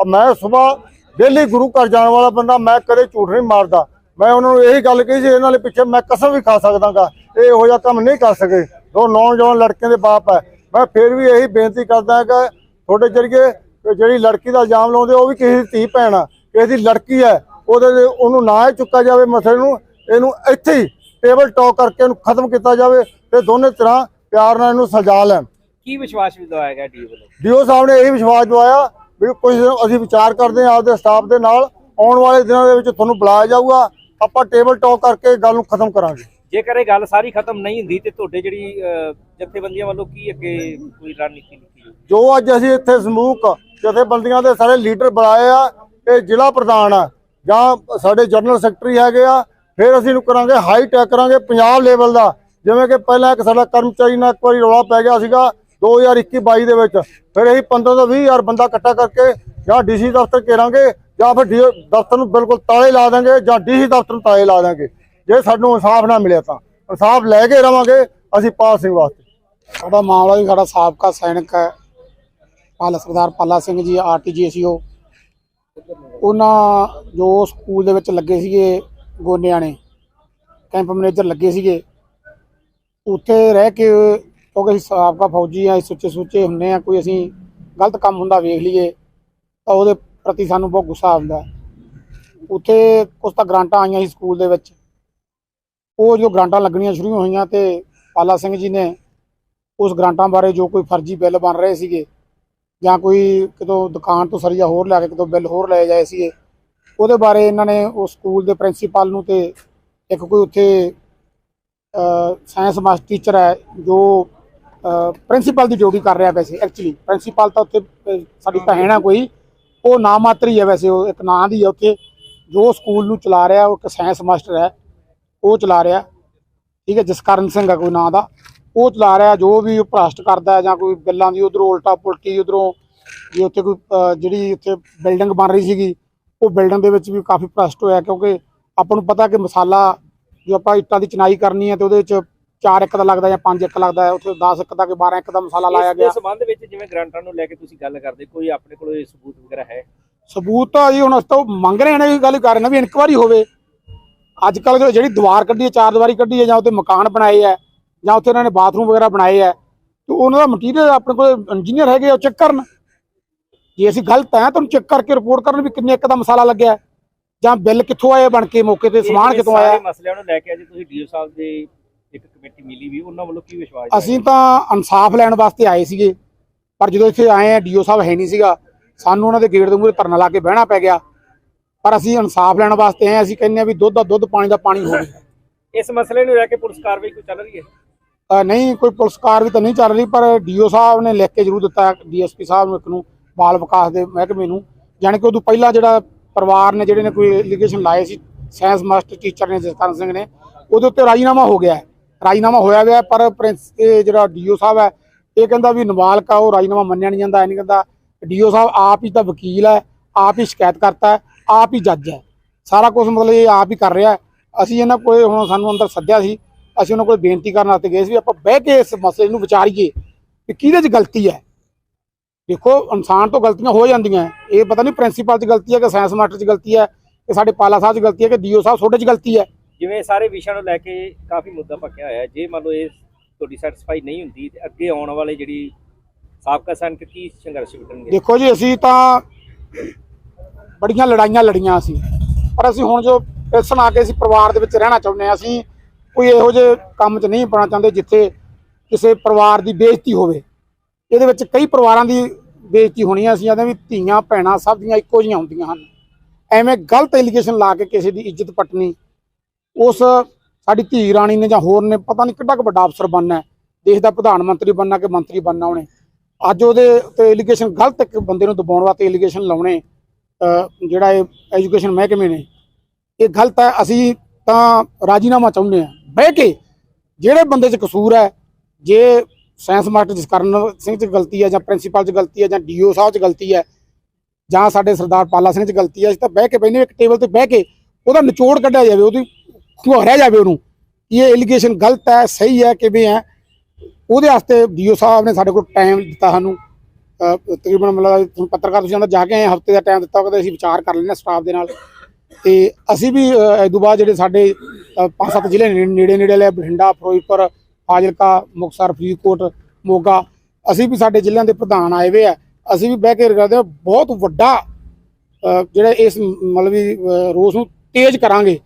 ਮੈਂ ਸਵੇਰ ਡੇਲੀ ਗੁਰੂ ਘਰ ਜਾਣ ਵਾਲਾ ਬੰਦਾ, ਮੈਂ ਕਦੇ ਝੂਠ ਨਹੀਂ ਮਾਰਦਾ। ਮੈਂ ਉਹਨਾਂ ਨੂੰ ਇਹੀ ਗੱਲ ਕਹੀ ਸੀ, ਇਹਨਾਂ ਦੇ ਪਿੱਛੇ ਮੈਂ ਕਸਮ ਵੀ ਖਾ ਸਕਦਾਗਾ, ਇਹ ਇਹੋ ਜਿਹਾ ਕੰਮ ਨਹੀਂ ਕਰ ਸਕੇ। ਦੋ ਨੌਜਵਾਨ ਲੜਕਿਆਂ ਦੇ ਬਾਪ ਹੈ ਮੈਂ ਫਿਰ ਵੀ ਇਹੀ ਬੇਨਤੀ ਕਰਦਾ ਕਿ ਤੁਹਾਡੇ ਜਰੀਏ ਜਿਹੜੀ ਲੜਕੀ ਦਾ ਇਲਜ਼ਾਮ ਲਾਉਂਦੇ, ਉਹ ਵੀ ਕਿਸੇ ਦੀ ਧੀ ਭੈਣ ਆ, ਕਿਸੇ ਦੀ ਲੜਕੀ ਹੈ ਉਹਦੇ ਤੇ ਉਹਨੂੰ ਨਾ ਚੁੱਕਾ ਜਾਵੇ ਮਸਲੇ ਨੂੰ ਇਹਨੂੰ ਇੱਥੇ ਹੀ ਟੇਬਲ ਟਾਕ ਕਰਕੇ ਇਹਨੂੰ ਖਤਮ ਕੀਤਾ ਜਾਵੇ ਤੇ ਦੋਨੇ ਤਰ੍ਹਾਂ ਪਿਆਰ ਨਾਲ ਇਹਨੂੰ ਸਜਾ ਲੈਣ। ਕੀ ਵਿਸ਼ਵਾਸ ਵੀ ਦਵਾਇਆ ਗਿਆ ਡੀਓ ਵੱਲੋਂ? ਡੀਓ ਸਾਹਿਬ ਨੇ ਇਹ ਵਿਸ਼ਵਾਸ ਦਵਾਇਆ ਵੀ ਕੁਝ ਦਿਨ ਅਸੀਂ ਵਿਚਾਰ ਕਰਦੇ ਹਾਂ ਆਪਦੇ ਸਟਾਫ ਦੇ ਨਾਲ ਆਉਣ ਵਾਲੇ ਦਿਨਾਂ ਦੇ ਵਿੱਚ ਤੁਹਾਨੂੰ ਬੁਲਾਇਆ ਜਾਊਗਾ ਆਪਾਂ ਟੇਬਲ ਟਾਕ ਕਰਕੇ ਗੱਲ ਨੂੰ ਖਤਮ ਕਰਾਂਗੇ। ਜੇਕਰ ਇਹ ਗੱਲ ਸਾਰੀ ਖਤਮ ਨਹੀਂ ਹੁੰਦੀ ਤੇ ਤੁਹਾਡੇ ਜਿਹੜੀ ਜਥੇਬੰਦੀਆਂ ਵੱਲੋਂ ਕੀ ਅੱਗੇ ਕੋਈ ਰਣਨੀਤੀ ਲਿਖੀ ਜੋ ਅੱਜ ਅਸੀਂ ਇੱਥੇ ਸਮੂਹਕ ਜਥੇਬੰਦੀਆਂ ਦੇ ਸਾਰੇ ਲੀਡਰ ਬੁਲਾਏ ਆ ਇਹ ਜ਼ਿਲ੍ਹਾ ਪ੍ਰਧਾਨ ਆ ਜਾਂ ਸਾਡੇ ਜਨਰਲ ਸੈਕਟਰੀ ਹੈਗੇ ਆ, ਫਿਰ ਅਸੀਂ ਨੂੰ ਕਰਾਂਗੇ ਹਾਈ ਟੈਕ ਕਰਾਂਗੇ ਪੰਜਾਬ ਲੈਵਲ ਦਾ। ਜਿਵੇਂ ਕਿ ਪਹਿਲਾਂ ਇੱਕ ਸਾਡਾ ਕਰਮਚਾਰੀ ਨਾਲ ਇੱਕ ਵਾਰੀ ਰੌਲਾ ਪੈ ਗਿਆ ਸੀਗਾ 2021-22 ਦੇ ਵਿੱਚ। ਫਿਰ ਅਸੀਂ 15 ਤੋਂ 20 ਹਜ਼ਾਰ ਬੰਦਾ ਇਕੱਠਾ ਕਰਕੇ ਜਾਂ ਡੀਸੀ ਦਫ਼ਤਰ ਘੇਰਾਂਗੇ ਜਾਂ ਫਿਰ DO ਦਫ਼ਤਰ ਨੂੰ ਬਿਲਕੁਲ ਤਾਲੇ ਲਾ ਦਾਂਗੇ ਜਾਂ ਡੀਸੀ ਦਫ਼ਤਰ ਨੂੰ ਤਾਲੇ ਲਾ ਦਾਂਗੇ ਜੇ ਸਾਨੂੰ ਇਨਸਾਫ ਨਾ ਮਿਲਿਆ ਤਾਂ। ਇਨਸਾਫ ਲੈ ਕੇ ਰਵਾਂਗੇ ਅਸੀਂ ਪਾਲ ਸਿੰਘ ਵਾਸਤੇ। ਸਾਡਾ ਮਾਮਲਾ ਵੀ ਸਾਡਾ ਸਾਬਕਾ ਸੈਨਿਕ ਹੈ। ਪਾਲ ਸਰਦਾਰ ਪਾਲਾ ਸਿੰਘ ਜੀ ਆਰਟੀਜੀਐਸਓ ਉਹਨਾਂ ਜੋ ਸਕੂਲ ਦੇ ਵਿੱਚ ਲੱਗੇ ਸੀਗੇ ਗੋਨਿਆਣੇ ਕੈਂਪ ਮੈਨੇਜਰ ਲੱਗੇ ਸੀਗੇ, ਉੱਥੇ ਰਹਿ ਕੇ ਕਿਉਂਕਿ ਅਸੀਂ ਸਾਬਕਾ ਫੌਜੀ ਆ ਸੁੱਚੇ ਸੁੱਚੇ ਹੁੰਨੇ ਆ ਕੋਈ ਅਸੀਂ ਗਲਤ ਕੰਮ ਹੁੰਦਾ ਵੇਖ ਲਈਏ, ਤਾਂ ਉਹਦੇ ਪ੍ਰਤੀ ਸਾਨੂੰ ਬਹੁਤ ਗੁੱਸਾ ਆਉਂਦਾ। ਉੱਥੇ ਕੁਝ ਤਾਂ ਗ੍ਰਾਂਟਾਂ ਆਈਆਂ ਸੀ ਸਕੂਲ ਦੇ ਵਿੱਚ। ਉਹ ਜੋ ਗ੍ਰਾਂਟਾਂ ਲੱਗਣੀਆਂ ਸ਼ੁਰੂ ਹੋਈਆਂ ਤੇ ਪਾਲਾ ਸਿੰਘ ਜੀ ਨੇ ਉਸ ਗ੍ਰਾਂਟਾਂ ਬਾਰੇ ਜੋ ਕੋਈ ਫਰਜ਼ੀ ਬਿੱਲ ਬਣ ਰਹੇ ਸੀਗੇ ਜਾਂ ਕੋਈ ਕਿਤੋਂ ਦੁਕਾਨ ਤੋਂ ਸਰੀਆ ਹੋਰ ਲਿਆ ਕੇ ਕਿਤੋਂ ਬਿੱਲ ਹੋਰ ਲਏ ਜਾਏ ਸੀਗੇ। ਉਹਦੇ ਬਾਰੇ ਇਹਨਾਂ ਨੇ ਉਸ ਸਕੂਲ ਦੇ ਪ੍ਰਿੰਸੀਪਲ ਨੂੰ ਤੇ ਇੱਕ ਕੋਈ ਉੱਥੇ ਸਾਇੰਸ ਮਾਸਟਰ ਟੀਚਰ ਹੈ ਜੋ ਪ੍ਰਿੰਸੀਪਲ ਦੀ ਡਿਊਟੀ ਕਰ ਰਿਹਾ ਵੈਸੇ ਐਕਚੁਅਲੀ ਪ੍ਰਿੰਸੀਪਲ ਤਾਂ ਉੱਥੇ ਸਾਡੀ ਭੈਣ ਆ ਕੋਈ। ਉਹ ਨਾਮ ਮਾਤਰੀ ਹੈ ਵੈਸੇ ਉਹ ਇੱਕ ਨਾਂ ਦੀ ਹੈ ਉੱਥੇ। ਜੋ ਸਕੂਲ ਨੂੰ ਚਲਾ ਰਿਹਾ ਉਹ ਇੱਕ ਸਾਇੰਸ ਮਾਸਟਰ ਹੈ ਉਹ ਚਲਾ ਰਿਹਾ। ਠੀਕ ਹੈ ਜਸਕਰਨ ਸਿੰਘ ਆ ਕੋਈ ਨਾਂ ਦਾ। ਉਹ ਚਲਾ ਰਿਹਾ ਜੋ ਵੀ ਉਹ ਭ੍ਰਸ਼ਟ ਕਰਦਾ ਹੈ ਜਾਂ ਕੋਈ ਗੱਲਾਂ ਦੀ ਉਧਰੋਂ ਉਲਟਾ ਪੁਲਟੀ ਉਧਰੋਂ ਜੇ ਉੱਥੇ ਕੋਈ ਜਿਹੜੀ ਉੱਥੇ ਬਿਲਡਿੰਗ ਬਣ ਰਹੀ ਸੀਗੀ ਉਹ ਬਿਲਡਿੰਗ ਦੇ ਵਿੱਚ ਵੀ ਕਾਫੀ ਭ੍ਰਸ਼ਟ ਹੋਇਆ ਕਿਉਂਕਿ ਆਪਾਂ ਨੂੰ ਪਤਾ ਕਿ ਮਸਾਲਾ ਜੋ ਆਪਾਂ ਇੱਟਾਂ ਦੀ ਚਨਾਈ ਕਰਨੀ ਹੈ ਤੇ ਉਹਦੇ ਵਿੱਚ 4 ਇੱਕ ਦਾ ਲੱਗਦਾ ਜਾਂ 5 ਇੱਕ ਲੱਗਦਾ ਹੈ ਉੱਥੇ 10 ਇੱਕ ਦਾ ਕਿ 12 ਇੱਕ ਦਾ ਮਸਾਲਾ ਲਾਇਆ ਇਸ ਗਿਆ ਸੰਬੰਧ ਵਿੱਚ ਜਿਵੇਂ ਗ੍ਰਾਂਟਾਂ ਨੂੰ ਲੈ ਕੇ ਤੁਸੀਂ ਗੱਲ ਕਰਦੇ ਕੋਈ ਆਪਣੇ ਕੋਲ ਇਹ ਸਬੂਤ ਵਗੈਰਾ ਹੈ? ਸਬੂਤ ਤਾਂ ਜੀ ਹੁਣ ਅਸੀਂ ਤਾਂ ਮੰਗ ਰਹੇ ਨੇ ਇਹ ਗੱਲ ਕਰ ਰਹੇ ਨੇ ਵੀ ਇਨਕੁਆਰੀ ਹੋਵੇ। ਅੱਜ ਕੱਲ ਜਿਹੜੀ ਦੀਵਾਰ ਕੱਢੀ ਹੈ ਚਾਰ ਦੀਵਾਰੀ ਕੱਢੀ ਹੈ ਜਾਂ ਉੱਤੇ ਮਕਾਨ ਬਣਾਏ ਹੈ ਜਾਂ ਉੱਥੇ ਇਹਨਾਂ ਨੇ ਬਾਥਰੂਮ ਵਗੈਰਾ ਬਣਾਏ ਹੈ ਤੇ ਉਹਨਾਂ ਦਾ ਮਟੀਰੀਅਲ ਆਪਣੇ ਕੋਲ ਇੰਜੀਨੀਅਰ ਹੈਗੇ ਆ, ਉਹ ਚੈੱਕ ਕਰਨ। ਜੇ ਅਸੀਂ ਗਲਤ ਹੈ ਤਾਂ ਉਹਨੂੰ ਚੈੱਕ ਕਰਕੇ ਰਿਪੋਰਟ ਕਰਨ ਵੀ ਕਿੰਨੇ ਇੱਕ ਦਾ ਮਸਾਲਾ ਲੱਗਿਆ ਜਾਂ ਬਿੱਲ ਕਿੱਥੋਂ ਆਏ ਬਣ ਕੇ ਮੌਕੇ ਤੇ ਸਮਾਨ ਕਿੱਥੋਂ ਆਇਆ। ਸਾਰੇ ਮਸਲਿਆਂ ਨੂੰ ਲੈ ਕੇ ਅੱਜ ਤੁਸੀਂ ਡੀਓ ਸਾਹਿਬ ਦੇ ਇੱਕ ਕਮੇਟੀ ਮਿਲੀ ਵੀ ਉਹਨਾਂ ਵੱਲੋਂ ਕੀ ਵਿਸ਼ਵਾਸ ਅਸੀਂ ਤਾਂ ਇਨਸਾਫ ਲੈਣ ਵਾਸਤੇ ਆਏ ਸੀਗੇ ਪਰ ਜਦੋਂ ਇੱਥੇ ਆਏ ਆ ਡੀਓ ਸਾਹਿਬ ਹੈ ਨਹੀਂ ਸੀਗਾ ਸਾਨੂੰ ਉਹਨਾਂ ਦੇ ਗੇਟ ਦੇ ਮੂਹਰੇ ਧਰਨਾ ਲਾ ਕੇ ਬਹਿਣਾ ਪੈ ਗਿਆ। ਪਰ ਅਸੀਂ ਇਨਸਾਫ ਲੈਣ ਵਾਸਤੇ ਆਏ। ਅਸੀਂ ਕਹਿੰਦੇ ਆ ਵੀ ਦੁੱਧ ਦਾ ਦੁੱਧ ਪਾਣੀ ਦਾ ਪਾਣੀ ਹੋਵੇ। ਇਸ ਮਸਲੇ ਨੂੰ ਲੈ ਕੇ ਪੁਲਿਸ ਕਾਰਵਾਈ ਕੋਈ ਚੱਲ ਰਹੀ ਹੈ? ਨਹੀਂ ਕੋਈ ਪੁਲਿਸ ਕਾਰ ਵੀ ਤਾਂ ਨਹੀਂ ਚੱਲ ਰਹੀ ਪਰ ਡੀਓ ਸਾਹਿਬ ਨੇ ਲਿਖ ਕੇ ਜ਼ਰੂਰ ਦਿੱਤਾ ਡੀਐਸਪੀ ਸਾਹਿਬ ਨੂੰ ਇੱਕ ਨੂੰ ਬਾਲ ਵਿਕਾਸ ਦੇ ਮਹਿਕਮੇ ਨੂੰ। ਜਾਣੀ ਕਿ ਉਦੋਂ ਪਹਿਲਾਂ ਜਿਹੜਾ ਪਰਿਵਾਰ ਨੇ ਜਿਹੜੇ ਨੇ ਕੋਈ ਐਲੀਗੇਸ਼ਨ ਲਾਏ ਸੀ ਸਾਇੰਸ ਮਾਸਟਰ ਟੀਚਰ ਨੇ ਜਸਕਰਨ ਸਿੰਘ ਨੇ ਉਹਦੇ ਉੱਤੇ ਰਾਜੀਨਾਮਾ ਹੋ ਗਿਆ ਹੈ। ਰਾਜੀਨਾਮਾ ਹੋਇਆ ਹੋਇਆ ਹੈ, ਪਰ ਪ੍ਰਿੰਸ ਇਹ ਜਿਹੜਾ ਡੀਓ ਸਾਹਿਬ ਹੈ ਇਹ ਕਹਿੰਦਾ ਵੀ ਨਵਾਲਕਾ ਉਹ ਰਾਜੀਨਾਮਾ ਮੰਨਿਆ ਨਹੀਂ ਜਾਂਦਾ ਇਹ ਨਹੀਂ ਕਹਿੰਦਾ। ਡੀਓ ਸਾਹਿਬ ਆਪ ਹੀ ਤਾਂ ਵਕੀਲ ਹੈ ਆਪ ਹੀ ਸ਼ਿਕਾਇਤ ਕਰਤਾ ਹੈ ਆਪ ਹੀ ਜੱਜ ਹੈ। ਸਾਰਾ ਕੁਝ ਮਤਲਬ ਇਹ ਆਪ ਹੀ ਕਰ ਰਿਹਾ ਅਸੀਂ ਇਹਨਾਂ ਕੋਲੇ ਹੁਣ ਸਾਨੂੰ ਅੰਦਰ ਸੱਦਿਆ ਸੀ ਅਸੀਂ ਉਹਨਾਂ ਕੋਲ ਬੇਨਤੀ ਕਰਨ ਵਾਸਤੇ ਗਏ ਸੀ ਵੀ ਆਪਾਂ ਬਹਿ ਕੇ ਇਸ ਮਸਲੇ ਨੂੰ ਵਿਚਾਰੀਏ ਕਿ ਕਿਹਦੇ 'ਚ ਗਲਤੀ ਹੈ। ਦੇਖੋ ਇਨਸਾਨ ਤੋਂ ਗਲਤੀਆਂ ਹੋ ਜਾਂਦੀਆਂ ਇਹ ਪਤਾ ਨਹੀਂ ਪ੍ਰਿੰਸੀਪਲ 'ਚ ਗਲਤੀ ਹੈ ਕਿ ਸਾਇੰਸ ਮਾਸਟਰ 'ਚ ਗਲਤੀ ਹੈ ਕਿ ਸਾਡੇ ਪਾਲਾ ਸਾਹਿਬ 'ਚ ਗਲਤੀ ਹੈ ਕਿ ਡੀਓ ਸਾਹਿਬ ਤੁਹਾਡੇ 'ਚ ਗਲਤੀ ਹੈ। ਜਿਵੇਂ ਸਾਰੇ ਵਿਸ਼ਿਆਂ ਨੂੰ ਲੈ ਕੇ ਕਾਫੀ ਮੁੱਦਾ ਪੱਕਿਆ ਹੋਇਆ। ਜੇ ਮੰਨ ਲਓ ਇਹ ਤੁਹਾਡੀ ਸੈਟੀਸਫਾਈ ਨਹੀਂ ਹੁੰਦੀ ਤੇ ਅੱਗੇ ਆਉਣ ਵਾਲੇ ਜਿਹੜੀ ਸਾਬਕਾ ਸੈਨਿਕ ਕੀ ਸੰਘਰਸ਼ ਵਿਟਣਗੇ ਦੇਖੋ ਜੀ ਅਸੀਂ ਤਾਂ ਬੜੀਆਂ ਲੜਾਈਆਂ ਲੜੀਆਂ ਅਸੀਂ। ਪਰ ਅਸੀਂ ਹੁਣ ਜੋ ਪੈਸਣ ਆ ਕੇ ਅਸੀਂ ਪਰਿਵਾਰ ਦੇ ਵਿੱਚ ਰਹਿਣਾ ਚਾਹੁੰਦੇ ਹਾਂ ਅਸੀਂ ਕੋਈ ਇਹੋ ਜਿਹੇ ਕੰਮ 'ਚ ਨਹੀਂ ਪਾਉਣਾ ਚਾਹੁੰਦੇ ਜਿੱਥੇ ਕਿਸੇ ਪਰਿਵਾਰ ਦੀ ਬੇਇੱਜ਼ਤੀ ਹੋਵੇ। ਇਹਦੇ ਵਿੱਚ ਕਈ ਪਰਿਵਾਰਾਂ ਦੀ ਬੇਇੱਜ਼ਤੀ ਹੋਣੀ ਹੈ ਅਸੀਂ ਆਦੇ ਵੀ ਧੀਆਂ, ਭੈਣਾਂ ਸਭ ਦੀਆਂ ਇੱਕੋ ਜਿਹੀਆਂ ਹੁੰਦੀਆਂ ਹਨ। ਐਵੇਂ ਗਲਤ ਐਲੀਗੇਸ਼ਨ ਲਾ ਕੇ ਕਿਸੇ ਦੀ ਇੱਜ਼ਤ ਪਟਣੀ, ਉਸ ਸਾਡੀ ਧੀ ਰਾਣੀ ਨੇ ਜਾਂ ਹੋਰ ਨੇ, ਪਤਾ ਨਹੀਂ ਕਿੱਡਾ ਕੁ ਵੱਡਾ ਅਫਸਰ ਬਣਨਾ ਦੇਸ਼ ਦਾ ਪ੍ਰਧਾਨ ਮੰਤਰੀ ਬਣਨਾ ਕਿ ਮੰਤਰੀ ਬਣਨਾ ਉਹਨੇ। ਅੱਜ ਉਹਦੇ ਤੇ ਐਲੀਗੇਸ਼ਨ ਗਲਤ ਇੱਕ ਬੰਦੇ ਨੂੰ ਦਬਾਉਣ ਵਾਸਤੇ ਐਲੀਗੇਸ਼ਨ ਲਾਉਣੇ ਜਿਹੜਾ ਇਹ ਐਜੂਕੇਸ਼ਨ ਮਹਿਕਮੇ ਨੇ। ਇਹ ਗਲਤ ਹੈ, ਅਸੀਂ ਤਾਂ ਰਾਜੀਨਾਮਾ ਚਾਹੁੰਦੇ ਆ ਬਹਿ ਕੇ ਜਿਹੜੇ ਬੰਦੇ 'ਚ ਕਸੂਰ ਹੈ, ਜੇ ਸਾਇੰਸ ਮਾਸਟਰ ਜਸਕਰਨ ਸਿੰਘ 'ਚ ਗਲਤੀ ਹੈ ਜਾਂ ਪ੍ਰਿੰਸੀਪਲ 'ਚ ਗਲਤੀ ਹੈ ਜਾਂ ਡੀਓ ਸਾਹਿਬ 'ਚ ਗਲਤੀ ਹੈ ਜਾਂ ਸਾਡੇ ਸਰਦਾਰ ਪਾਲਾ ਸਿੰਘ 'ਚ ਗਲਤੀ ਹੈ, ਅਸੀਂ ਤਾਂ ਬਹਿ ਕੇ ਬੈਨੇ ਇੱਕ ਟੇਬਲ ਤੇ ਬਹਿ ਕੇ ਉਹਦਾ ਨਿਚੋੜ ਕੱਢਿਆ ਜਾਵੇ, ਉਹਦੀ ਖੁਆਰਿਆ ਜਾਵੇ ਉਹਨੂੰ ਕਿ ਇਹ ਐਲੀਗੇਸ਼ਨ ਗਲਤ ਹੈ, ਸਹੀ ਹੈ, ਕਿਵੇਂ ਹੈ। ਉਹਦੇ ਵਾਸਤੇ ਡੀਓ ਸਾਹਿਬ ਨੇ ਸਾਡੇ ਕੋਲ ਟਾਈਮ ਦਿੱਤਾ ਸਾਨੂੰ। ਤਕਰੀਬਨ ਮਤਲਬ ਪੱਤਰਕਾਰ ਤੁਸੀਂ ਅੰਦਰ ਜਾ ਕੇ ਆਏ ਹਫ਼ਤੇ ਦਾ ਟਾਈਮ ਦਿੱਤਾ ਉਹ ਕਹਿੰਦੇ ਅਸੀਂ ਵਿਚਾਰ ਕਰ ਲੈਂਦੇ ਹਾਂ ਸਟਾਫ ਦੇ ਨਾਲ। ਤੇ ਅਸੀਂ ਵੀ ਅਹ, ਇਹ ਤੋਂ ਬਾਅਦ ਜਿਹੜੇ ਸਾਡੇ ਪੰਜ ਸੱਤ ਜ਼ਿਲ੍ਹੇ ਨੇ ਨੇੜੇ ਨੇੜੇ ਲੈ ਬਠਿੰਡਾ ਫਿਰੋਜ਼ਪੁਰ ਫਾਜ਼ਿਲਕਾ ਮੁਕਤਸਰ ਫਰੀਦਕੋਟ ਮੋਗਾ ਅਸੀਂ ਵੀ ਸਾਡੇ ਜ਼ਿਲ੍ਹਿਆਂ ਦੇ ਪ੍ਰਧਾਨ ਆਏ ਹੋਏ ਆ। ਅਸੀਂ ਵੀ ਬਹਿ ਕੇ ਕਰਦੇ ਹਾਂ ਬਹੁਤ ਵੱਡਾ ਜਿਹੜਾ ਇਸ ਮਤਲਬ ਵੀ ਰੋਸ ਨੂੰ ਤੇਜ਼ ਕਰਾਂਗੇ।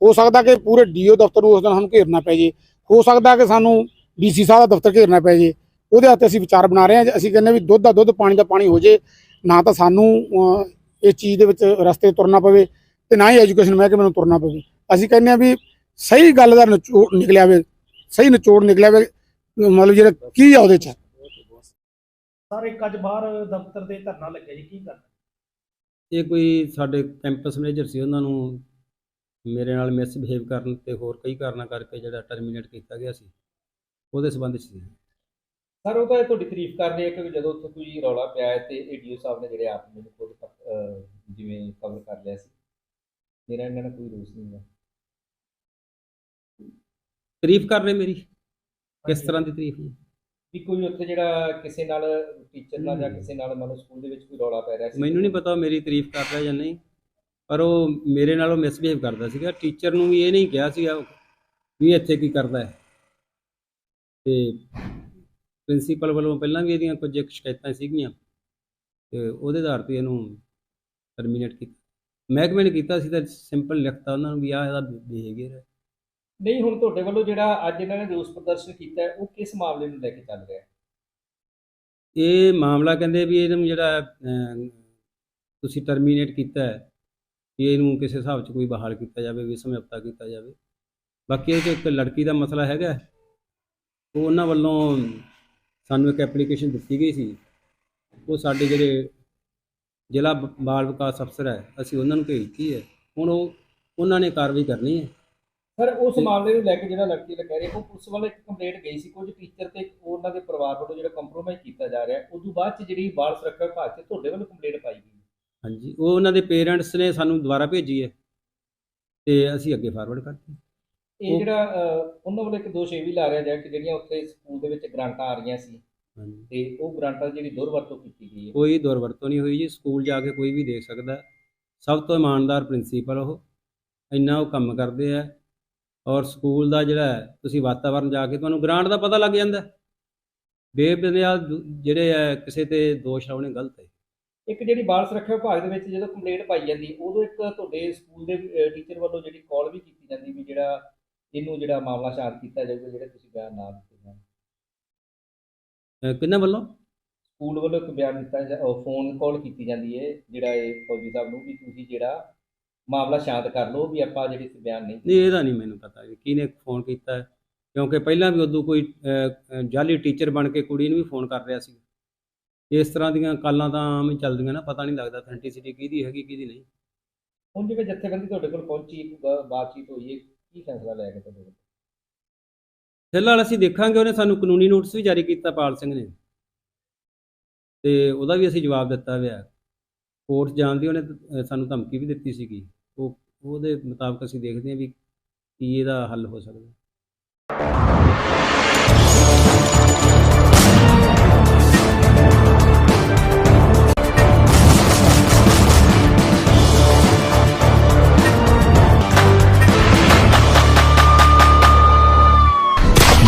ਹੋ ਸਕਦਾ ਕਿ ਪੂਰੇ ਡੀਓ ਦਫ਼ਤਰ ਨੂੰ ਉਸ ਦਿਨ ਸਾਨੂੰ ਘੇਰਨਾ ਪੈ ਜੇ। ਹੋ ਸਕਦਾ ਕਿ ਸਾਨੂੰ ਡੀਸੀ ਸਾਹਿਬ ਦਾ ਦਫ਼ਤਰ ਘੇਰਨਾ ਪੈ ਜੇ। ਉਹਦੇ ਹੱਥ ਅਸੀਂ ਵਿਚਾਰ ਬਣਾ ਰਹੇ ਹਾਂ ਅਸੀਂ ਕਹਿੰਦੇ ਵੀ ਦੁੱਧ ਦਾ ਦੁੱਧ ਪਾਣੀ ਦਾ ਪਾਣੀ ਹੋ ਜੇ ਨਾ ਤਾਂ ਸਾਨੂੰ ਇਸ ਚੀਜ਼ ਦੇ ਵਿੱਚ ਰਸਤੇ ਤੁਰਨਾ ਪਵੇ। ਤੇ ਨਾ ਹੀ ਐਜੂਕੇਸ਼ਨ ਮਹਿਕਮੇ ਨੂੰ ਤੁਰਨਾ ਪਵੇ ਅਸੀਂ ਕਹਿੰਦੇ ਹਾਂ ਵੀ ਸਹੀ ਗੱਲ ਦਾ ਨਿਚੋੜ ਨਿਕਲਿਆ ਵੇ ਸਹੀ ਨਿਚੋੜ ਨਿਕਲਿਆ ਵੇ ਮਤਲਬ ਜਿਹੜਾ ਕੀ ਆ ਉਹਦੇ ਚ। ਸਰ ਇੱਕ ਅੱਜ ਬਾਹਰ ਦਫ਼ਤਰ ਦੇ ਧਰਨਾ ਲੱਗਿਆ ਜੀ ਕੀ ਕਰਨਾ? ਇਹ ਕੋਈ ਸਾਡੇ ਕੈਂਪਸ ਮੈਨੇਜਰ ਸੀ ਉਹਨਾਂ ਨੂੰ ਮੇਰੇ ਨਾਲ ਮਿਸਬਿਹੇਵ ਕਰਨ ਤੇ ਹੋਰ ਕਈ ਕਾਰਨਾਂ ਕਰਕੇ ਜਿਹੜਾ ਟਰਮੀਨੇਟ ਕੀਤਾ ਗਿਆ ਸੀ ਉਹਦੇ ਸੰਬੰਧ 'ਚ ਸੀ। ਸਰ ਉਹ ਤਾਂ ਤੁਹਾਡੀ ਤਾਰੀਫ ਕਰ ਰਹੇ ਆ ਕਿ ਜਦੋਂ ਉੱਥੇ ਕੋਈ ਰੌਲਾ ਪਿਆ ਤੇ ਏਡੀਓ ਸਾਹਿਬ ਨੇ ਜਿਹੜੇ ਆਪ ਮੈਨੂੰ ਖੁਦ ਜਿਵੇਂ ਕਵਰ ਕਰ ਲਿਆ ਸੀ। ਮੇਰਾ ਇਹਨਾਂ ਨਾਲ ਕੋਈ ਰੋਸ ਨਹੀਂ ਹੈ ਤਾਰੀਫ ਕਰ ਰਹੇ ਮੇਰੀ? ਕਿਸ ਤਰ੍ਹਾਂ ਦੀ ਤਾਰੀਫ ਜੀ ਵੀ ਕੋਈ ਉੱਥੇ ਜਿਹੜਾ ਕਿਸੇ ਨਾਲ ਟੀਚਰ ਨਾਲ ਜਾਂ ਕਿਸੇ ਨਾਲ ਮਤਲਬ ਸਕੂਲ ਦੇ ਵਿੱਚ ਕੋਈ ਰੌਲਾ ਪੈ ਰਿਹਾ ਸੀ? ਮੈਨੂੰ ਨਹੀਂ ਪਤਾ ਉਹ ਮੇਰੀ ਤਾਰੀਫ ਕਰ ਰਿਹਾ ਜਾਂ ਨਹੀਂ ਪਰ ਉਹ ਮੇਰੇ ਨਾਲ ਉਹ ਮਿਸਬਿਹੇਵ ਕਰਦਾ ਸੀਗਾ। ਟੀਚਰ ਨੂੰ ਵੀ ਇਹ ਨਹੀਂ ਕਿਹਾ ਸੀਗਾ ਵੀ ਇੱਥੇ ਕੀ ਕਰਦਾ ਹੈ। ਤੇ ਪ੍ਰਿੰਸੀਪਲ ਵੱਲੋਂ ਪਹਿਲਾਂ ਵੀ ਇਹਦੀਆਂ ਕੁਝ ਇੱਕ ਸ਼ਿਕਾਇਤਾਂ ਸੀਗੀਆਂ ਤੇ ਉਹਦੇ ਆਧਾਰ ਤੇ ਇਹਨੂੰ ਟਰਮੀਨੇਟ ਕੀਤਾ। ਮਹਿਕਮੇ ਨੇ ਕੀਤਾ ਸੀ ਤਾਂ ਸਿੰਪਲ ਲਿਖਤਾ ਉਹਨਾਂ ਨੂੰ ਵੀ ਆਹ ਇਹਦਾ ਬਿਹੇਵੀਅਰ ਹੈ। ਨਹੀਂ ਹੁਣ ਤੁਹਾਡੇ ਵੱਲੋਂ ਜਿਹੜਾ ਅੱਜ ਇਹਨਾਂ ਨੇ ਰੋਸ ਪ੍ਰਦਰਸ਼ਨ ਕੀਤਾ ਹੈ ਉਹ ਕਿਸ ਮਾਮਲੇ ਨੂੰ ਲੈ ਕੇ ਚੱਲ ਰਿਹਾ ਹੈ? ਇਹ ਮਾਮਲਾ ਕਹਿੰਦੇ ਵੀ ਇਹਨੂੰ ਜਿਹੜਾ ਤੁਸੀਂ ਟਰਮੀਨੇਟ ਕੀਤਾ ਹੈ ਵੀ ਇਹਨੂੰ ਕਿਸੇ ਹਿਸਾਬ 'ਚ ਕੋਈ ਬਹਾਲ ਕੀਤਾ ਜਾਵੇ ਵੀ ਸਮਝੌਤਾ ਕੀਤਾ ਜਾਵੇ। ਬਾਕੀ ਇਹ ਇੱਕ ਲੜਕੀ ਦਾ ਮਸਲਾ ਹੈਗਾ ਉਹ ਉਹਨਾਂ ਵੱਲੋਂ ਸਾਨੂੰ ਇੱਕ ਐਪਲੀਕੇਸ਼ਨ ਦਿੱਤੀ ਗਈ ਸੀ। ਉਹ ਸਾਡੇ ਜਿਹੜੇ ਜ਼ਿਲ੍ਹਾ ਬਾਲ ਵਿਕਾਸ ਅਫਸਰ ਹੈ ਅਸੀਂ ਉਹਨਾਂ ਨੂੰ ਭੇਜਤੀ ਹੈ। ਹੁਣ ਉਹ ਉਹਨਾਂ ਨੇ ਕਾਰਵਾਈ ਕਰਨੀ ਹੈ। ਸਰ ਉਸ ਮਾਮਲੇ ਨੂੰ ਲੈ ਕੇ ਜਿਹੜਾ ਲੜਕੀ ਦਾ ਕਹਿ ਰਹੇ ਉਹ ਪੁਲਿਸ ਵੱਲੋਂ ਇੱਕ ਕੰਪਲੇਂਟ ਗਈ ਸੀ ਕੁਝ ਟੀਚਰ ਤੇ ਉਹਨਾਂ ਦੇ ਪਰਿਵਾਰ ਵੱਲੋਂ ਜਿਹੜਾ ਕੰਪਰੋਮਾਈਜ਼ ਕੀਤਾ ਜਾ ਰਿਹਾ ਹੈ ਉਦੋਂ ਬਾਅਦ ਚ ਜਿਹੜੀ ਬਾਲ ਸੁਰੱਖਿਆ ਵਿਭਾਗ ਤੇ ਤੁਹਾਡੇ ਵੱਲੋਂ ਕੰਪਲੇਂਟ ਪਾਈ ਗਈ। ਹਾਂਜੀ ਉਹ ਉਹਨਾਂ ਦੇ ਪੇਰੈਂਟਸ ਨੇ ਸਾਨੂੰ ਦੁਬਾਰਾ ਭੇਜੀ ਹੈ ਤੇ ਅਸੀਂ ਅੱਗੇ ਫਾਰਵਰਡ ਕਰਤੀ ਇਹ ਜਿਹੜਾ ਉਹਨਾਂ ਵੱਲੋਂ ਇੱਕ ਦੋਸ਼ ਇਹ ਵੀ ਲਾ ਰਿਹਾ ਜਾ ਕਿ ਜਿਹੜੀਆਂ ਉੱਥੇ ਸਕੂਲ ਦੇ ਵਿੱਚ ਗ੍ਰਾਂਟਾਂ ਆ ਰਹੀਆਂ ਸੀ ਹਾਂਜੀ। ਤੇ ਉਹ ਗ੍ਰਾਂਟਾਂ ਦੀ ਜਿਹੜੀ ਦੁਰਵਰਤੋਂ ਕੀਤੀ ਗਈ ਹੈ। ਕੋਈ ਦੁਰਵਰਤੋਂ ਨਹੀਂ ਹੋਈ ਜੀ। ਸਕੂਲ ਜਾ ਕੇ ਕੋਈ ਵੀ ਦੇਖ ਸਕਦਾ। ਸਭ ਤੋਂ ਇਮਾਨਦਾਰ ਪ੍ਰਿੰਸੀਪਲ ਉਹ। ਇੰਨਾ ਉਹ ਕੰਮ ਕਰਦੇ ਆ। ਔਰ ਸਕੂਲ ਦਾ ਜਿਹੜਾ ਤੁਸੀਂ ਵਾਤਾਵਰਨ ਜਾ ਕੇ ਤੁਹਾਨੂੰ ਗ੍ਰਾਂਟ ਦਾ ਪਤਾ ਲੱਗ ਜਾਂਦਾ। ਬੇਬੁਨਿਆਦ ਦੂ- ਜਿਹੜੇ ਆ ਕਿਸੇ ਤੇ ਦੋਸ਼ ਲਾਉਣੇ ਗਲਤ ਹੈ। ਇੱਕ ਜਿਹੜੀ ਬਾਲ ਸੁਰੱਖਿਆ ਵਿਭਾਗ ਦੇ ਵਿੱਚ ਜਦੋਂ ਕੰਪਲੇਂਟ ਪਾਈ ਜਾਂਦੀ ਉਦੋਂ ਇੱਕ ਤੁਹਾਡੇ ਸਕੂਲ ਦੇ ਟੀਚਰ ਵੱਲੋਂ ਜਿਹੜੀ ਕਾਲ ਵੀ ਕੀਤੀ ਜਾਂਦੀ ਵੀ ਜਿਹੜਾ ਇਹਨੂੰ ਜਿਹੜਾ ਮਾਮਲਾ ਸ਼ਾਂਤ ਕੀਤਾ ਜਾਊਗਾ ਜਿਹੜੇ ਤੁਸੀਂ ਬਿਆਨ ਨਾ ਦਿੱਤੇ। ਕਿਹਨਾਂ ਵੱਲੋਂ? ਸਕੂਲ ਵੱਲੋਂ ਇੱਕ ਬਿਆਨ ਦਿੱਤਾ ਜਾ- ਅਹ ਫੋਨ ਕਾਲ ਕੀਤੀ ਜਾਂਦੀ ਹੈ ਜਿਹੜਾ ਇਹ ਫੌਜੀ ਸਾਹਿਬ ਨੂੰ ਵੀ ਤੁਸੀਂ ਜਿਹੜਾ ਮਾਮਲਾ ਸ਼ਾਂਤ ਕਰ ਲਓ ਵੀ ਆਪਾਂ ਜਿਹੜੇ ਬਿਆਨ ਨਹੀਂ ਨਹੀਂ ਇਹਦਾ ਨਹੀਂ ਮੈਨੂੰ ਪਤਾ ਵੀ ਕਿਹਨੇ ਫੋਨ ਕੀਤਾ ਹੈ? ਕਿਉਂਕਿ ਪਹਿਲਾਂ ਵੀ ਉਦੋਂ ਕੋਈ ਅਹ, ਅਹ, ਜਾਲੀ ਟੀਚਰ ਬਣ ਕੇ ਕੁੜੀ ਨੂੰ ਵੀ ਫੋਨ ਕਰ ਰਿਹਾ ਸੀ। ਇਸ ਤਰ੍ਹਾਂ ਦੀਆਂ ਕਾਲਾਂ ਤਾਂ ਆਮ ਹੀ ਚੱਲਦੀਆਂ ਨਾ ਪਤਾ ਨਹੀਂ ਲੱਗਦਾ ਅਥੈਂਟਿਸਿਟੀ ਕਿਹਦੀ ਹੈਗੀ ਕਿਹਦੀ ਨਹੀਂ। ਹੁਣ ਜਿਵੇਂ ਜਥੇਬੰਦੀ ਤੁਹਾਡੇ ਕੋਲ ਪਹੁੰਚੀ ਇੱਕ ਬਾਤਚੀਤ ਹੋਈ ਹੈ ਕੀ ਫੈਸਲਾ ਲੈ ਕੇ ਤੁਹਾਡੇ ਕੋਲ? ਫਿਲਹਾਲ ਅਸੀਂ ਦੇਖਾਂਗੇ, ਉਹਨੇ ਸਾਨੂੰ ਕਾਨੂੰਨੀ ਨੋਟਿਸ ਵੀ ਜਾਰੀ ਕੀਤਾ ਪਾਲ ਸਿੰਘ ਨੇ। ਤੇ ਉਹਦਾ ਵੀ ਅਸੀਂ ਜਵਾਬ ਦਿੱਤਾ ਹੋਇਆ। ਕੋਰਟ ਜਾਣ ਦੀ ਉਹਨੇ ਸਾਨੂੰ ਧਮਕੀ ਵੀ ਦਿੱਤੀ ਸੀਗੀ। ਉਹ, ਉਹਦੇ ਮੁਤਾਬਕ ਅਸੀਂ ਦੇਖਦੇ ਹਾਂ ਵੀ ਕੀ ਇਹਦਾ ਹੱਲ ਹੋ ਸਕਦਾ।